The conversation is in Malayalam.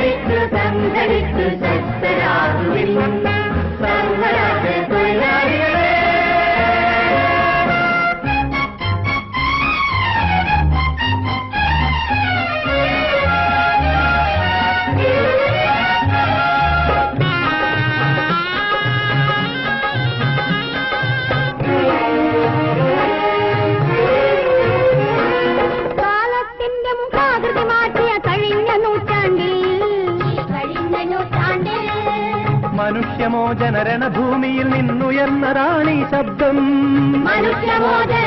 தந்தளித்து தந்தளித்து മനുഷ്യമോചനരണ ഭൂമിയിൽ നിന്നുയർന്നതാണീ ശബ്ദം. മനുഷ്യമോചന